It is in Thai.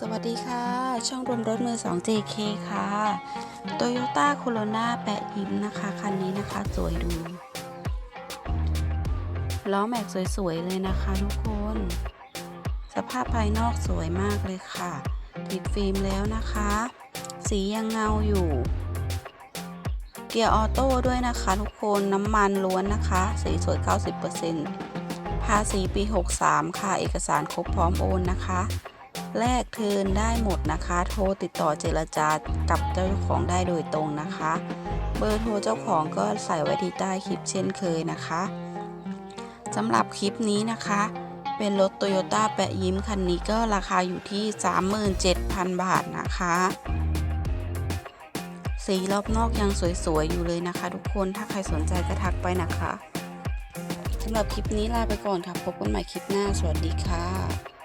สวัสดีค่ะ ช่องรวมรถมือ 2 JK ค่ะ Toyota Corona แปะยิ้มนะคะ คันนี้นะคะ สวยดู ล้อแม็กสวย ๆ เลยนะคะทุกคน สภาพภายนอกสวยมากเลยค่ะ ติดฟิล์มแล้วนะคะ สียังเงาอยู่ เกียร์ออโต้ด้วยนะคะทุกคนน้ำมันล้วนนะคะ สีสวย 90%ภาษีปี 63 ค่ะ เอกสารครบพร้อมโอนนะคะ แลกเทินได้หมดนะคะ โทรติดต่อเจรจากับเจ้าของได้โดยตรงนะคะ เบอร์โทรเจ้าของก็ใส่ไว้ที่ใต้คลิปเช่นเคยนะคะสำหรับคลิปนี้นะคะ เป็นรถ Toyota แปะยิ้มคันนี้ก็ราคาอยู่ที่ 37,000 บาทนะคะสีรอบนอกยังสวยๆ อยู่เลยนะคะ ทุกคน ถ้าใครสนใจก็ทักไปนะคะ สำหรับคลิปนี้ลาไปก่อนค่ะ พบกันใหม่คลิปหน้า สวัสดีค่ะ